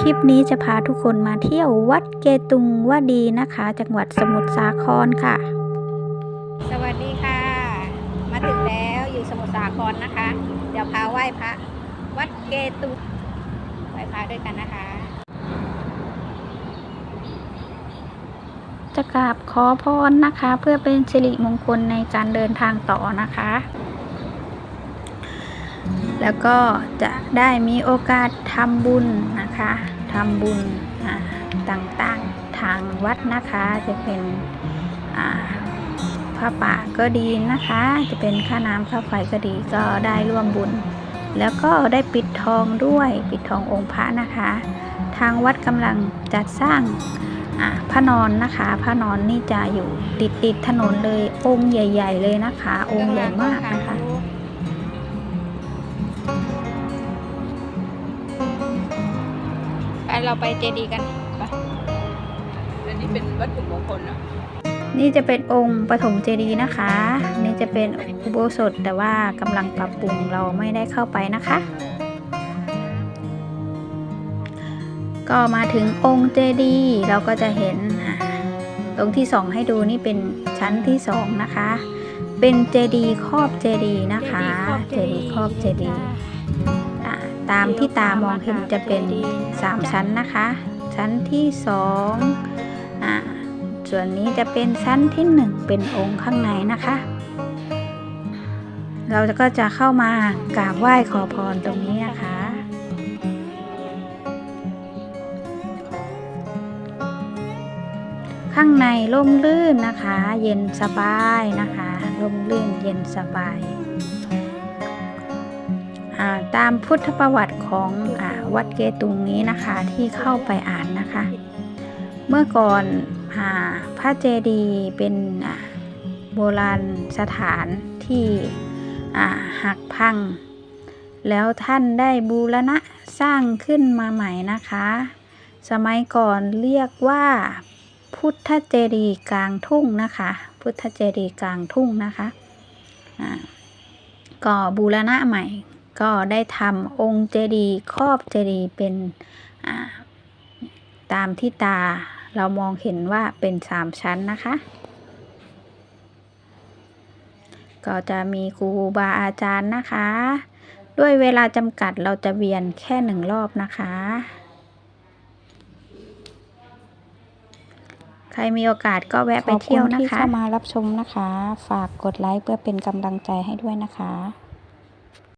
คลิปนี้จะพาทุกคนมาเที่ยววัดเกตุงวดีนะคะ จังหวัดสมุทรสาครค่ะ สวัสดีค่ะ มาถึงแล้วอยู่สมุทรสาครนะคะ เดี๋ยวพาไหว้พระ วัดเกตุไหว้พระด้วยกันนะคะจะกราบขอพรนะคะ เพื่อเป็นสิริมงคลในการเดินทางต่อนะคะ แล้วก็จะได้มีโอกาสทำบุญนะคะทำบุญต่างๆทางวัดนะคะจะเป็นอ่าผ้าป่าก็ดีนะคะ จะเป็นค่าน้ำค่าไฟก็ดีก็ได้ร่วมบุญ แล้วก็ได้ปิดทองด้วยปิดทององค์พระนะคะ ทางวัดกำลังจัดสร้างพระนอนนะคะพระนอนนี่จะอยู่ติดติดถนนเลยองค์ใหญ่ ๆ เลยนะคะ องค์ใหญ่มากนะคะ เราไปเจดีย์กันไปอันนี้เป็นวัตถุมงคลอะนี่จะเป็นองค์ปฐมเจดีย์นะคะ นี่จะเป็นอุโบสถแต่ว่ากำลังปรับปรุงเราไม่ได้เข้าไปนะคะ ก็มาถึงองค์เจดีย์เราก็จะเห็นอะตรงที่สองให้ดูนี่เป็นชั้นที่สองนะคะ เป็นเจดีย์ครอบเจดีย์นะคะ เจดีย์ครอบเจดีย์อะ ตามที่ตามองเห็นจะเป็นสามชั้นนะคะ ชั้นที่สองอะส่วนนี้จะเป็นชั้นที่หนึ่งเป็นองค์ข้างในนะคะ เราก็จะเข้ามากราบไหว้ขอพรตรงนี้นะคะข้างในร่มรื่นนะคะ เย็นสบายนะคะร่มรื่นเย็นสบาย ตามพุทธประวัติของอวัดเกตุงนี้นะคะที่เข้าไปอ่านนะคะ เมื่อก่อนอพระเจดีย์เป็นโบราณสถานที่หักพัง แล้วท่านได้บูรณะสร้างขึ้นมาใหม่นะคะ สมัยก่อนเรียกว่าพุทธเจดีย์กลางทุ่งนะคะ พุทธเจดีย์กลางทุ่งนะคะอ่าก็บูรณะใหม่ ก็ได้ทำองค์เจดีย์ครอบเจดีย์เป็นตามที่ตาเรามองเห็นว่าเป็นสามชั้นนะคะ ก็จะมีครูบาอาจารย์นะคะ ด้วยเวลาจำกัดเราจะเวียนแค่หนึ่งรอบนะคะ ใครมีโอกาสก็แวะไปเที่ยวนะคะ ขอบคุณที่เข้ามารับชมนะคะ ฝากกดไลค์เพื่อเป็นกำลังใจให้ด้วยนะคะ